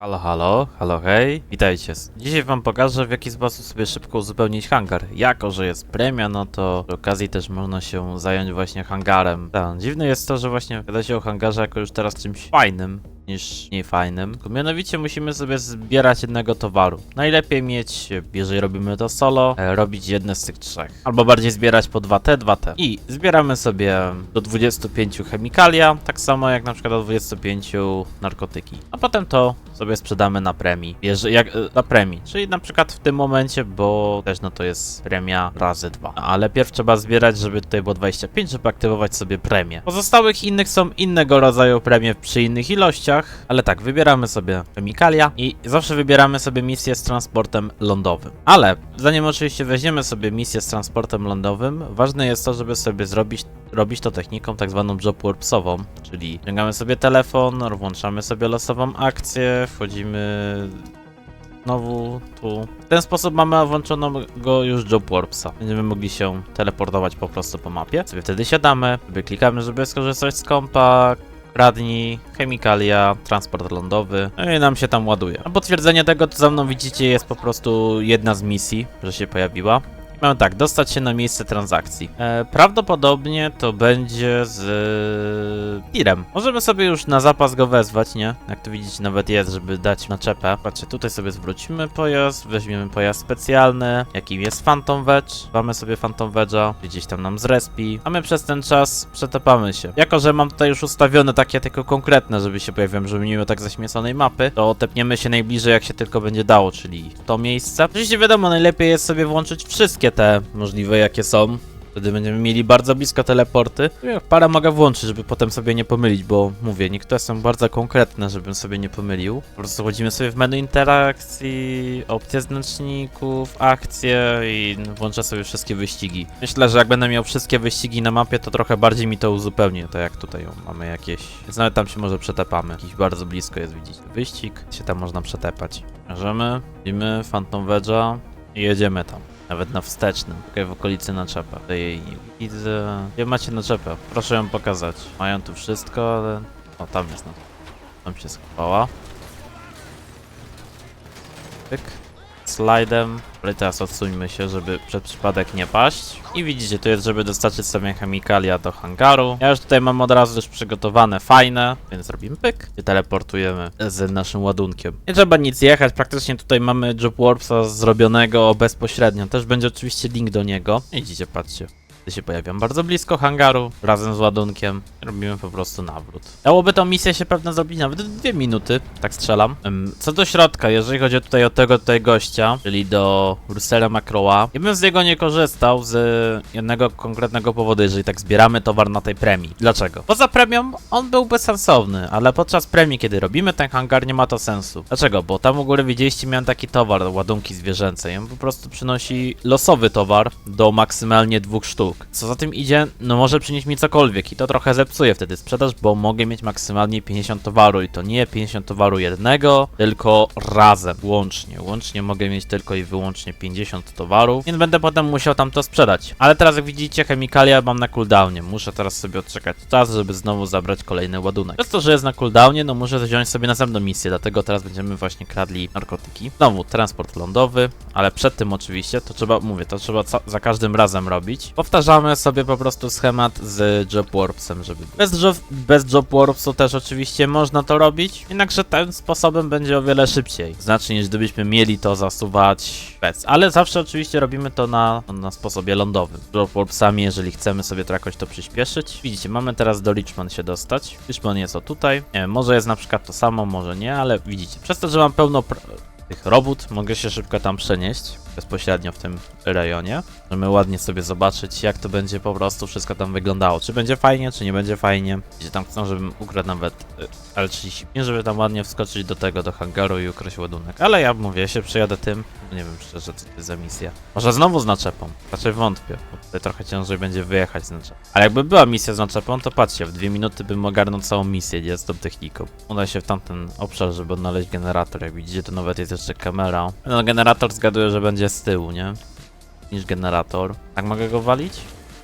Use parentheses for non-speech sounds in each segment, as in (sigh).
Halo, halo, halo, hej, witajcie. Dzisiaj wam pokażę w jaki sposób sobie szybko uzupełnić hangar. Jako, że jest premia, no to przy okazji też można się zająć właśnie hangarem. Tak, dziwne jest to, że właśnie gada się o hangarze jako już teraz czymś fajnym niż niefajnym. Mianowicie musimy sobie zbierać jednego towaru. Najlepiej mieć, jeżeli robimy to solo, e, robić jedne z tych trzech. Albo bardziej zbierać po 2T, 2T. I zbieramy sobie do 25 chemikalia, tak samo jak na przykład do 25 narkotyki. A potem to sobie sprzedamy na premii. Jeżeli, jak, e, na premii, czyli na przykład w tym momencie, bo też no to jest premia razy dwa. Ale pierw trzeba zbierać, żeby tutaj było 25, żeby aktywować sobie premię. Pozostałych innych są innego rodzaju premie przy innych ilościach, ale tak, wybieramy sobie chemikalia i zawsze wybieramy sobie misję z transportem lądowym. Ale zanim oczywiście weźmiemy sobie misję z transportem lądowym, ważne jest to, żeby sobie zrobić robić to techniką tak zwaną job warpsową, czyli ściągamy sobie telefon, włączamy sobie losową akcję, wchodzimy znowu tu. W ten sposób mamy włączonego już job warpsa. Będziemy mogli się teleportować po prostu po mapie. Sobie wtedy siadamy, sobie klikamy, żeby skorzystać z kompa, kradnij, chemikalia, transport lądowy, no i nam się tam ładuje. A potwierdzenie tego, to za mną widzicie, jest po prostu jedna z misji, że się pojawiła. Mamy tak, dostać się na miejsce transakcji. E, prawdopodobnie to będzie z e, tirem. Możemy sobie już na zapas go wezwać, nie? Jak tu widzicie, nawet jest, żeby dać naczepę. Patrzcie, tutaj sobie zwrócimy pojazd, weźmiemy pojazd specjalny, jakim jest Phantom Wedge. Mamy sobie Phantom Wedge'a, gdzieś tam nam zrespi, a my przez ten czas przetapamy się. Jako, że mam tutaj już ustawione takie tylko konkretne, żeby się pojawiły, żeby nie było tak zaśmieconej mapy, to tepniemy się najbliżej jak się tylko będzie dało, czyli to miejsce. Oczywiście wiadomo, najlepiej jest sobie włączyć wszystkie te możliwe jakie są. Wtedy będziemy mieli bardzo blisko teleporty. Ja Parę mogę włączyć, żeby potem sobie nie pomylić, bo mówię, niektóre są bardzo konkretne, żebym sobie nie pomylił. Po prostu wchodzimy sobie w menu interakcji, opcje znaczników, akcje i włączę sobie wszystkie wyścigi. Myślę, że jak będę miał wszystkie wyścigi na mapie, to trochę bardziej mi to uzupełni, to jak tutaj mamy jakieś... Więc nawet tam się może przetepamy. Jakiś bardzo blisko jest, widzicie. Wyścig, się tam można przetepać. Bierzemy, widzimy Phantom Wedge'a i jedziemy tam. Nawet na wstecznym, tutaj w okolicy naczepę. Tutaj jej nie widzę. Gdzie macie naczepę? Proszę ją pokazać. Mają tu wszystko, ale... O, tam jest na... Tam się schowała. Pyk. Slajdem. Ale teraz odsuńmy się, żeby przed przypadek nie paść. I widzicie, tu jest, żeby dostarczyć sobie chemikalia do hangaru. Ja już tutaj mam od razu już przygotowane, fajne, więc robimy pyk i teleportujemy z naszym ładunkiem. Nie trzeba nic jechać, praktycznie tutaj mamy Job Warpsa zrobionego bezpośrednio. Też będzie oczywiście link do niego. Widzicie, patrzcie. Się pojawiam bardzo blisko hangaru, razem z ładunkiem. Robimy po prostu nawrót. Dałoby tą misję się pewno zrobić nawet dwie minuty, tak strzelam. Co do środka, jeżeli chodzi tutaj o tego tutaj gościa, czyli do Russella Macroa, ja bym z niego nie korzystał z jednego konkretnego powodu, jeżeli tak zbieramy towar na tej premii. Dlaczego? Poza premią on byłby sensowny, ale podczas premii, kiedy robimy ten hangar, nie ma to sensu. Dlaczego? Bo tam u góry widzieliście, miałem taki towar, ładunki zwierzęce i on po prostu przynosi losowy towar do maksymalnie dwóch sztuk. Co za tym idzie, no może przynieść mi cokolwiek i to trochę zepsuje wtedy sprzedaż, bo mogę mieć maksymalnie 50 towaru i to nie 50 towaru jednego, tylko razem, łącznie. Łącznie mogę mieć tylko i wyłącznie 50 towarów, więc będę potem musiał tam to sprzedać. Ale teraz jak widzicie, chemikalia mam na cooldownie. Muszę teraz sobie odczekać czas, żeby znowu zabrać kolejny ładunek. Przez to, że jest na cooldownie, no muszę wziąć sobie następną misję, dlatego teraz będziemy właśnie kradli narkotyki. Znowu transport lądowy, ale przed tym oczywiście, to trzeba, mówię, to trzeba za każdym razem robić. Powtarzamy sobie po prostu schemat z Job Warpsem, żeby... Bez job, bez job Warpsu też oczywiście można to robić, jednakże tym sposobem będzie o wiele szybciej. Znacznie niż gdybyśmy mieli to zasuwać bez. Ale zawsze oczywiście robimy to na, na sposobie lądowym. Job Warpsami, jeżeli chcemy sobie to jakoś to przyspieszyć. Widzicie, mamy teraz do Richmond się dostać. Richmond jest o tutaj. Nie wiem, może jest na przykład to samo, może nie, ale widzicie, przez to, że mam pełno tych robót, mogę się szybko tam przenieść bezpośrednio w tym rejonie. Możemy ładnie sobie zobaczyć, jak to będzie po prostu wszystko tam wyglądało. Czy będzie fajnie, czy nie będzie fajnie. Gdzie tam chcą, żebym ukradł nawet y, L35, żeby tam ładnie wskoczyć do tego, do hangaru i ukraść ładunek. Ale ja mówię, się przejadę tym. Nie wiem szczerze, co to jest za misja. Może znowu z naczepą. Raczej wątpię, bo tutaj trochę ciężej będzie wyjechać z naczepą. Ale jakby była misja z naczepą, to patrzcie, w dwie minuty bym ogarnął całą misję, nie? Z tą techniką. Uda się w tamten obszar, żeby odnaleźć generator. Jak widzicie, to nawet jest jeszcze kamera. No, generator zgaduję, że będzie z tyłu, nie? Niż generator. Tak mogę go walić?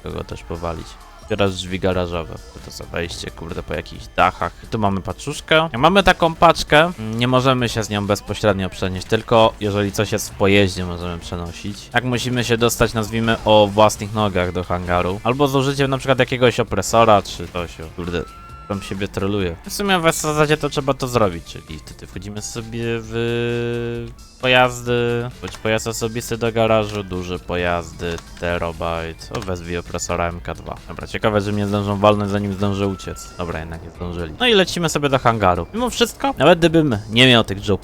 Mogę go też powalić. otwierasz drzwi garażowe. To co wejście, kurde, po jakichś dachach. Tu mamy paczuszkę. Mamy taką paczkę, nie możemy się z nią bezpośrednio przenieść, tylko jeżeli coś jest w pojeździe możemy przenosić. Jak musimy się dostać, nazwijmy, o własnych nogach do hangaru. Albo z użyciem na przykład jakiegoś opresora, czy coś, kurde, tam siebie troluje. W sumie w zasadzie to trzeba to zrobić, czyli wtedy wchodzimy sobie w pojazdy, bądź pojazd osobisty do garażu, duże pojazdy, terabajt, o wezwij opresora MK2. Dobra, ciekawe, że mnie zdążą walnąć zanim zdążę uciec. Dobra, jednak nie zdążyli. No i lecimy sobie do hangaru. Mimo wszystko, nawet gdybym nie miał tych Joe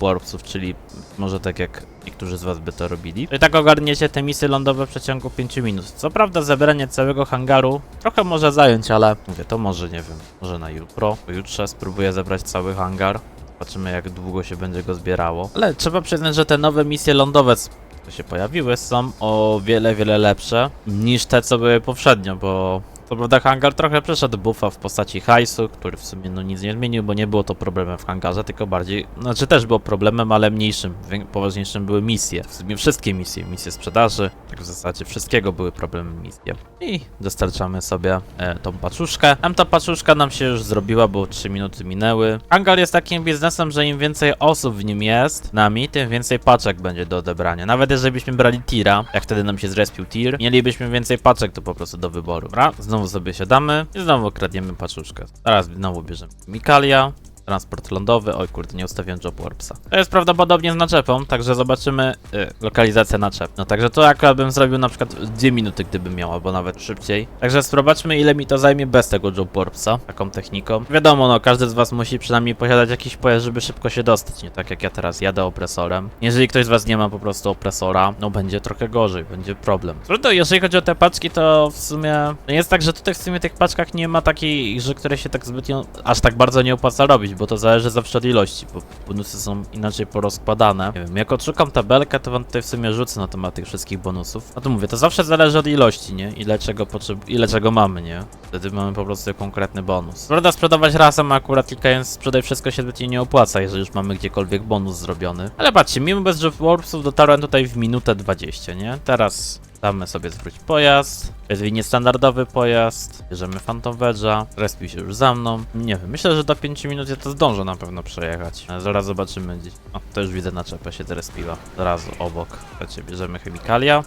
czyli może tak jak niektórzy z was by to robili, i tak ogarniecie te misje lądowe w przeciągu 5 minut. Co prawda zebranie całego hangaru trochę może zająć, ale mówię, to może, nie wiem, może na jutro, pojutrze spróbuję zebrać cały hangar. Zobaczymy jak długo się będzie go zbierało. Ale trzeba przyznać, że te nowe misje lądowe, które się pojawiły, są o wiele, wiele lepsze niż te, co były poprzednio, bo co prawda hangar trochę przeszedł buffa w postaci hajsu, który w sumie no nic nie zmienił, bo nie było to problemem w hangarze, tylko bardziej, znaczy też było problemem, ale mniejszym, poważniejszym były misje. W sumie wszystkie misje, misje sprzedaży, tak w zasadzie wszystkiego były problemem misje. I dostarczamy sobie e, tą paczuszkę. Tam ta paczuszka nam się już zrobiła, bo 3 minuty minęły. Hangar jest takim biznesem, że im więcej osób w nim jest, nami, tym więcej paczek będzie do odebrania. Nawet jeżeli byśmy brali tira, jak wtedy nam się zrespił tir, mielibyśmy więcej paczek to po prostu do wyboru. Dobra, sobie siadamy i znowu kradniemy paczuszkę. Teraz znowu bierzemy chemikalia. Transport lądowy, oj kurde, nie ustawiłem job warpsa. To jest prawdopodobnie z naczepą, także zobaczymy y, lokalizację naczep. No także to akurat bym zrobił na przykład w 2 minuty, gdybym miał, albo nawet szybciej. Także zobaczmy ile mi to zajmie bez tego job warpsa, taką techniką. Wiadomo, no każdy z was musi przynajmniej posiadać jakiś pojazd, żeby szybko się dostać, nie tak jak ja teraz jadę opresorem. Jeżeli ktoś z was nie ma po prostu opresora, no będzie trochę gorzej, będzie problem. Trudno, jeżeli chodzi o te paczki, to w sumie no jest tak, że tutaj w sumie tych paczkach nie ma takiej, że które się tak zbytnio, aż tak bardzo nie opłaca robić, bo to zależy zawsze od ilości, bo bonusy są inaczej porozkładane. Nie wiem, jak odszukam tabelkę, to wam tutaj w sumie rzucę na temat tych wszystkich bonusów. A to mówię, to zawsze zależy od ilości, nie? Ile czego potrzeb... ile czego mamy, nie? Wtedy mamy po prostu konkretny bonus. Prawda, sprzedawać razem akurat klikając sprzedaj wszystko się zbytnio nie opłaca, jeżeli już mamy gdziekolwiek bonus zrobiony. Ale patrzcie, mimo bez Warpsów dotarłem tutaj w minutę 20, nie? Teraz Damy sobie zwróć pojazd, jest niestandardowy pojazd, bierzemy Phantom Wedge'a, respił się już za mną. Nie wiem, myślę, że do 5 minut ja to zdążę na pewno przejechać. Zaraz zobaczymy gdzieś. O, to już widzę naczepę się zrespiła. Zaraz obok. Słuchajcie, bierzemy chemikalia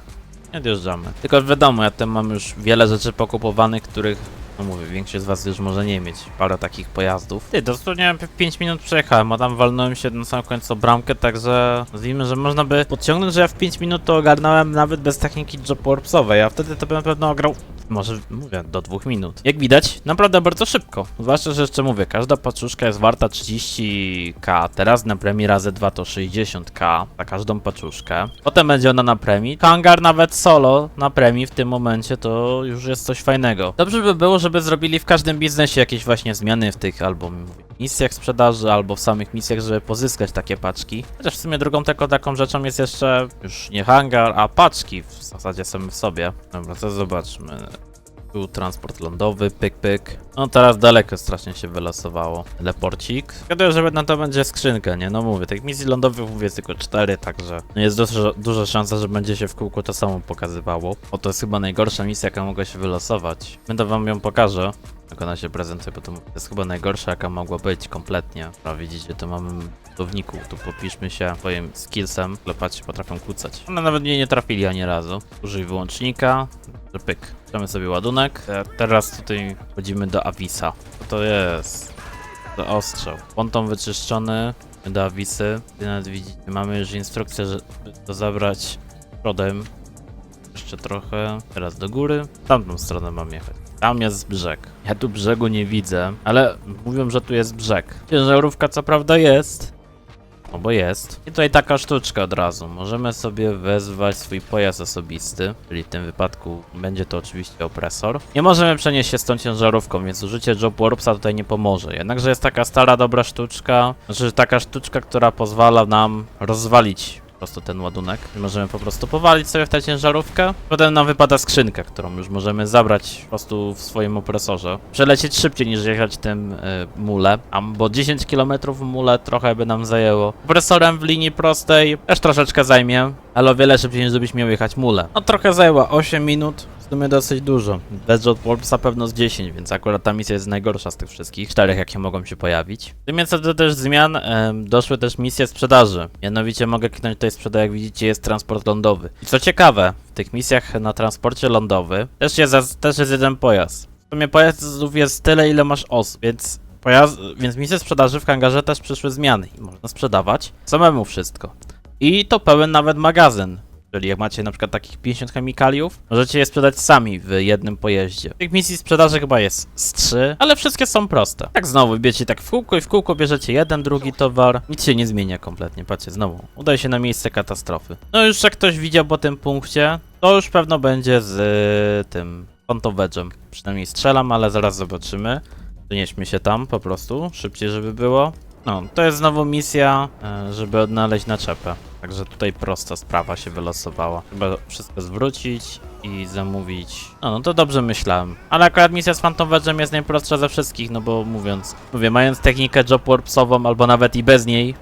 i odjeżdżamy. Tylko wiadomo, ja tam mam już wiele rzeczy pokupowanych, których no mówię, większość z was już może nie mieć parę takich pojazdów. Ty, dosłownie w 5 minut przejechałem, a tam walnąłem się na samym końcu bramkę, także nazwijmy, że można by podciągnąć, że ja w 5 minut to ogarnąłem nawet bez techniki job warpsowej, a wtedy to bym na pewno ograł, może mówię, do 2 minut. Jak widać, naprawdę bardzo szybko. Zwłaszcza, że jeszcze mówię, każda paczuszka jest warta 30k, teraz na premii razy 2 to 60k za każdą paczuszkę. Potem będzie ona na premii. Hangar nawet solo na premii w tym momencie to już jest coś fajnego. Dobrze by było, żeby zrobili w każdym biznesie jakieś właśnie zmiany w tych albo misjach sprzedaży, albo w samych misjach, żeby pozyskać takie paczki. Chociaż w sumie drugą tylko taką rzeczą jest jeszcze już nie hangar, a paczki w zasadzie same w sobie. Dobra, to zobaczmy. Tu transport lądowy, pyk pyk. No teraz daleko strasznie się wylosowało. Leporcik. Zgaduję, że na to będzie skrzynka, nie? No mówię, tych misji lądowych mówię tylko cztery, także no jest duża, duża szansa, że będzie się w kółko to samo pokazywało. O, to jest chyba najgorsza misja, jaka mogła się wylosować. Będę wam ją pokażę. Jak ona się prezentuje, bo to to jest chyba najgorsza, jaka mogła być kompletnie. A widzicie, tu mamy budowników, tu popiszmy się swoim skillsem. Lepacie potrafią kłócać. One nawet mnie nie trafili ani razu. Użyj wyłącznika. Pyk. Mamy sobie ładunek. Teraz tutaj wchodzimy do Avisa. Co to jest? To ostrzał. Ponton wyczyszczony. Do Awisy. Tutaj nawet widzicie, mamy już instrukcję, żeby to zabrać przodem. Jeszcze trochę. Teraz do góry. W tamtą stronę mam jechać. Tam jest brzeg. Ja tu brzegu nie widzę, ale mówią, że tu jest brzeg. Ciężarówka co prawda jest. No bo jest. I tutaj taka sztuczka od razu. Możemy sobie wezwać swój pojazd osobisty, czyli w tym wypadku będzie to oczywiście opresor. Nie możemy przenieść się z tą ciężarówką, więc użycie Job Warpsa tutaj nie pomoże. Jednakże jest taka stara, dobra sztuczka, znaczy taka sztuczka, która pozwala nam rozwalić prostu ten ładunek. Możemy po prostu powalić sobie w tę ciężarówkę. Potem nam wypada skrzynka, którą już możemy zabrać po prostu w swoim opresorze. Przelecieć szybciej niż jechać tym y, mule, a bo 10 km mule trochę by nam zajęło. Opresorem w linii prostej też troszeczkę zajmie, ale o wiele szybciej niż gdybyś miał jechać mule. No trochę zajęła 8 minut. Sumie dosyć dużo. Bez Jet Warpsa pewno z 10, więc akurat ta misja jest najgorsza z tych wszystkich. Czterech, jakie mogą się pojawić. W tym do też zmian em, doszły też misje sprzedaży. Mianowicie mogę kliknąć tutaj sprzedaj, jak widzicie jest transport lądowy. I co ciekawe, w tych misjach na transporcie lądowy też jest, też jest jeden pojazd. W sumie pojazdów jest tyle, ile masz osób, więc pojazd, więc misje sprzedaży w hangarze też przyszły zmiany i można sprzedawać samemu wszystko. I to pełen nawet magazyn. Czyli jak macie na przykład takich 50 chemikaliów, możecie je sprzedać sami w jednym pojeździe. Tych misji sprzedaży chyba jest z 3, ale wszystkie są proste. Tak znowu, bierzecie tak w kółko i w kółko bierzecie jeden, drugi towar. Nic się nie zmienia kompletnie, patrzcie, znowu. Udaje się na miejsce katastrofy. No już jak ktoś widział po tym punkcie, to już pewno będzie z y, tym Pontovedżem. Przynajmniej strzelam, ale zaraz zobaczymy. Przenieśmy się tam po prostu, szybciej żeby było. No, to jest znowu misja, e, żeby odnaleźć naczepę. Także tutaj prosta sprawa się wylosowała. Chyba wszystko zwrócić i zamówić. No, no to dobrze myślałem. Ale akurat misja z Phantom Wedge'em jest najprostsza ze wszystkich, no bo mówiąc, mówię, mając technikę job warpsową albo nawet i bez niej,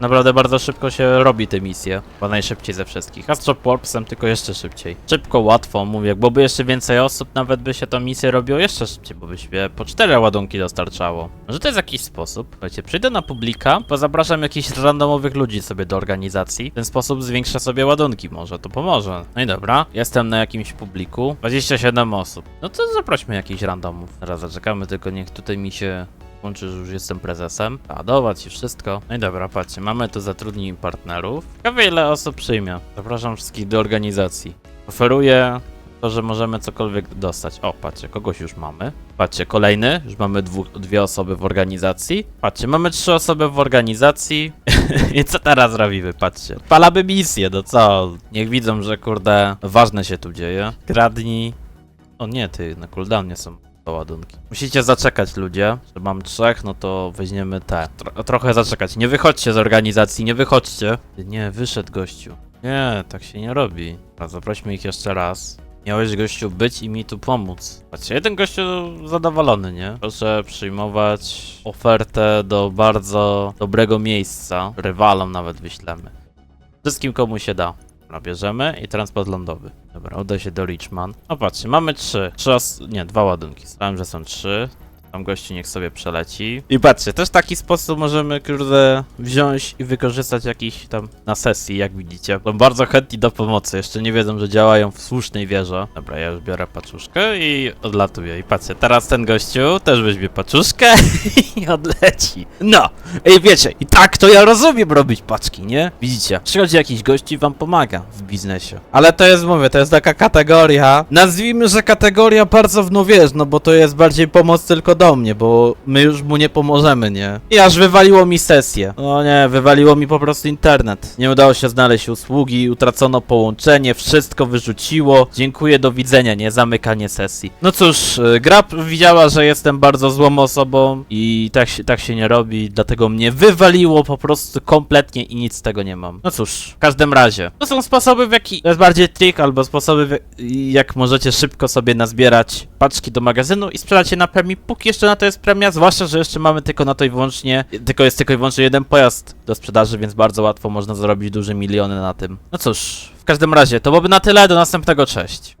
Naprawdę bardzo szybko się robi te misje, bo najszybciej ze wszystkich. A z Warpsem tylko jeszcze szybciej. Szybko, łatwo, mówię, bo by jeszcze więcej osób, nawet by się to misję robiło jeszcze szybciej, bo by się po cztery ładunki dostarczało. Może to jest jakiś sposób? Słuchajcie, przyjdę na publika, bo zapraszam jakichś randomowych ludzi sobie do organizacji. W ten sposób zwiększa sobie ładunki, może to pomoże. No i dobra, jestem na jakimś publiku, 27 osób. No to zaprośmy jakichś randomów. Teraz zaczekamy, tylko niech tutaj mi się Łączy, że już jestem prezesem. Ładować i wszystko. No i dobra, patrzcie, mamy tu zatrudnij partnerów. Ciekawe ile osób przyjmie. Zapraszam wszystkich do organizacji. Oferuję to, że możemy cokolwiek dostać. O, patrzcie, kogoś już mamy. Patrzcie, kolejny. Już mamy dwóch, dwie osoby w organizacji. Patrzcie, mamy trzy osoby w organizacji. (laughs) I co teraz robimy? Patrzcie. Palamy misję, no co? Niech widzą, że kurde, ważne się tu dzieje. Kradnij. O nie, ty, na cooldownie są ładunki. Musicie zaczekać ludzie, że mam trzech, no to weźmiemy te. Tro trochę zaczekać. Nie wychodźcie z organizacji, nie wychodźcie. Nie, wyszedł gościu. Nie, tak się nie robi. A zaprośmy ich jeszcze raz. Miałeś gościu być i mi tu pomóc. Patrzcie, jeden gościu zadowolony, nie? Proszę przyjmować ofertę do bardzo dobrego miejsca. Rywalom nawet wyślemy. Wszystkim komu się da. Dobra, bierzemy i transport lądowy. Dobra, uda się do Richmond. No patrzcie, mamy trzy. Trzy nie, dwa ładunki. Stałem, że są trzy. Tam niech sobie przeleci. I patrzcie, też taki sposób możemy, kurde, wziąć i wykorzystać jakiś tam na sesji, jak widzicie. Są bardzo chętni do pomocy, jeszcze nie wiedzą, że działają w słusznej wierze. Dobra, ja już biorę paczuszkę i odlatuję. I patrzcie, teraz ten gościu też weźmie paczuszkę (laughs) i odleci. No, i wiecie, i tak to ja rozumiem robić paczki, nie? Widzicie, przychodzi jakiś gość i wam pomaga w biznesie. Ale to jest, mówię, to jest taka kategoria, nazwijmy, że kategoria bardzo w no no bo to jest bardziej pomoc tylko do mnie, bo my już mu nie pomożemy, nie? I aż wywaliło mi sesję. O nie, wywaliło mi po prostu internet. Nie udało się znaleźć usługi, utracono połączenie, wszystko wyrzuciło. Dziękuję, do widzenia, nie? Zamykanie sesji. No cóż, y, gra widziała, że jestem bardzo złą osobą i tak się, tak się nie robi, dlatego mnie wywaliło po prostu kompletnie i nic z tego nie mam. No cóż, w każdym razie. To są sposoby, w jaki... To jest bardziej trik, albo sposoby, w... jak możecie szybko sobie nazbierać paczki do magazynu i sprzedać je na premii, póki jeszcze na to jest premia, zwłaszcza, że jeszcze mamy tylko na to i wyłącznie, tylko jest tylko i wyłącznie jeden pojazd do sprzedaży, więc bardzo łatwo można zarobić duże miliony na tym. No cóż, w każdym razie, to byłoby na tyle, do następnego, cześć.